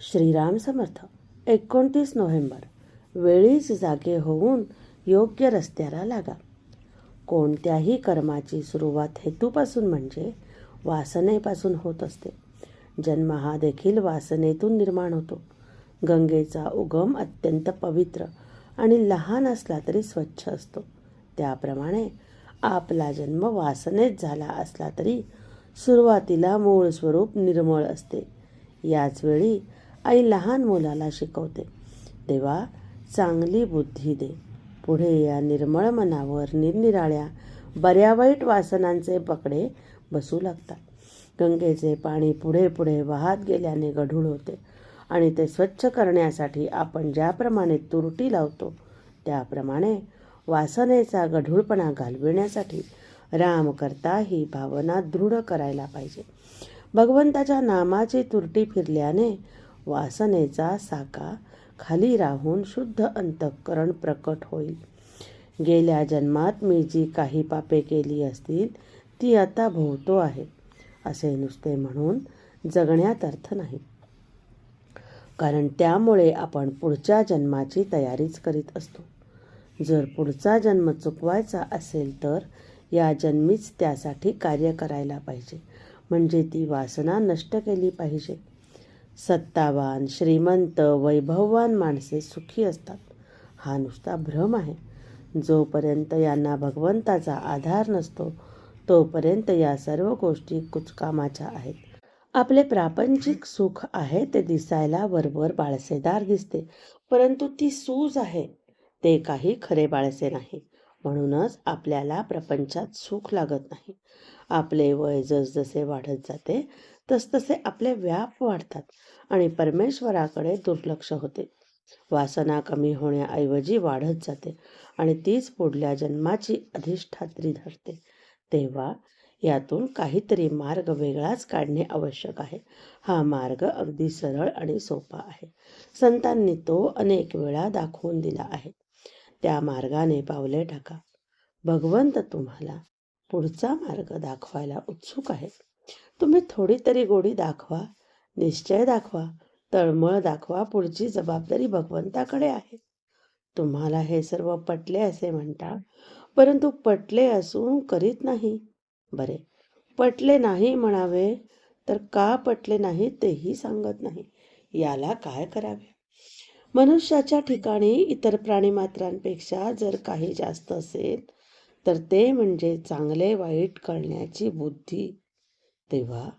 श्रीराम समर्थ एकोणतीस नोव्हेंबर. वेळीच जागे होऊन योग्य रस्त्याला लागा. कोणत्याही कर्माची सुरुवात हेतूपासून म्हणजे वासनेपासून होत असते. जन्म हा देखील वासनेतून निर्माण होतो. गंगेचा उगम अत्यंत पवित्र आणि लहान असला तरी स्वच्छ असतो. त्याप्रमाणे आपला जन्म वासनेत झाला असला तरी सुरुवातीला मूळ स्वरूप निर्मळ असते. याचवेळी आई लहान मुलाला शिकवते. देवा चांगली बुद्धी दे. पुढे या निर्मळ मनावर निरनिराळ्या बऱ्या वाईट वासनांचे पकडे बसू लागतात. गंगेचे पाणी पुढे पुढे वाहत गेल्याने गढूळ होते आणि ते स्वच्छ करण्यासाठी आपण ज्याप्रमाणे तुरटी लावतो त्याप्रमाणे वासनेचा गढूळपणा घालविण्यासाठी राम करता ही भावना दृढ करायला पाहिजे. भगवंताच्या नामाची तुरटी फिरल्याने वासनेचा साका खाली राहून शुद्ध अंतःकरण प्रकट होईल. गेल्या जन्मात मी जी काही पापे केली असतील ती आता भोवतो आहे असे नुसते म्हणून जगण्यात अर्थ नाही. कारण त्यामुळे आपण पुढच्या जन्माची तयारीच करीत असतो. जर पुढचा जन्म चुकवायचा असेल तर या जन्मीच त्यासाठी कार्य करायला पाहिजे. म्हणजे ती वासना नष्ट केली पाहिजे. सत्तावान श्रीमंत वैभववान माणसे सुखी असतात. हा नुसता भ्रम आहे. जोपर्यंत यांना भगवंताचा आधार नसतो तोपर्यंत या सर्व गोष्टी कुचकामाच्या आहेत. आपले प्रापंचिक सुख आहे ते दिसायला वरवर बाळसेदार दिसते परंतु ती सूज आहे. ते काही खरे बाळसे नाही. म्हणूनच आपल्याला प्रपंचात सुख लागत नाही. आपले वय जसजसे वाढत जाते तसतसे आपले व्याप वाढतात आणि परमेश्वराकडे दुर्लक्ष होते. वासना कमी होण्याऐवजी वाढत जाते आणि तीच पुढल्या जन्माची अधिष्ठात्री धरते. तेव्हा यातून काहीतरी मार्ग वेगळाच काढणे आवश्यक आहे. हा मार्ग अगदी सरळ आणि सोपा आहे. संतांनी तो अनेक वेळा दाखवून दिला आहे. त्या मार्गाने पावले टाका. भगवंत तुम्हाला पुढचा मार्ग दाखवायला उत्सुक आहे तुम्ही थोडी तरी गोडी दाखवा निश्चय दाखवा तळमळ दाखवा पुढची जबाबदारी भगवंताकडे आहे. तुम्हाला हे सर्व पटले असे म्हणता परंतु पटले असून करीत नाही. बरे पटले नाही म्हणावे तर का पटले नाही तेही सांगत नाही. याला काय करावे? मनुष्याच्या ठिकाणी इतर प्राणीमात्रांपेक्षा जर काही जास्त असेल तर ते म्हणजे चांगले वाईट कळण्याची बुद्धी. तेव्हा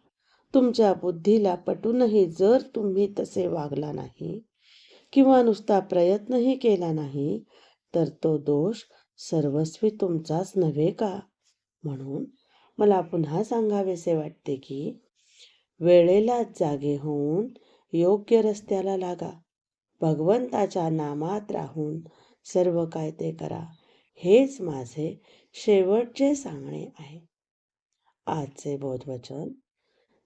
तुमच्या बुद्धीला पटूनही जर तुम्ही तसे वागला नाही किंवा नुसता प्रयत्नही केला नाही तर तो दोष सर्वस्वी तुमचाच नव्हे का? म्हणून मला पुन्हा सांगावेसे वाटते की वेळेला जागे होऊन योग्य रस्त्याला लागा. भगवंताच्या नामात राहून सर्व काय ते करा. हेच माझे शेवटचे सांगणे आहे. आजचे बोधवचन.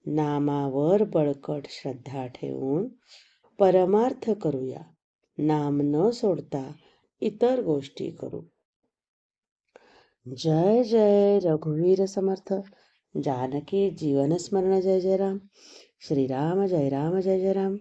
नामावर बळकट श्रद्धा ठेवून परमार्थ करूया. नाम न सोडता इतर गोष्टी करू. जय जय रघुवीर समर्थ. जानकी जीवन स्मरण जय जय राम. श्रीराम जय राम जय जय राम.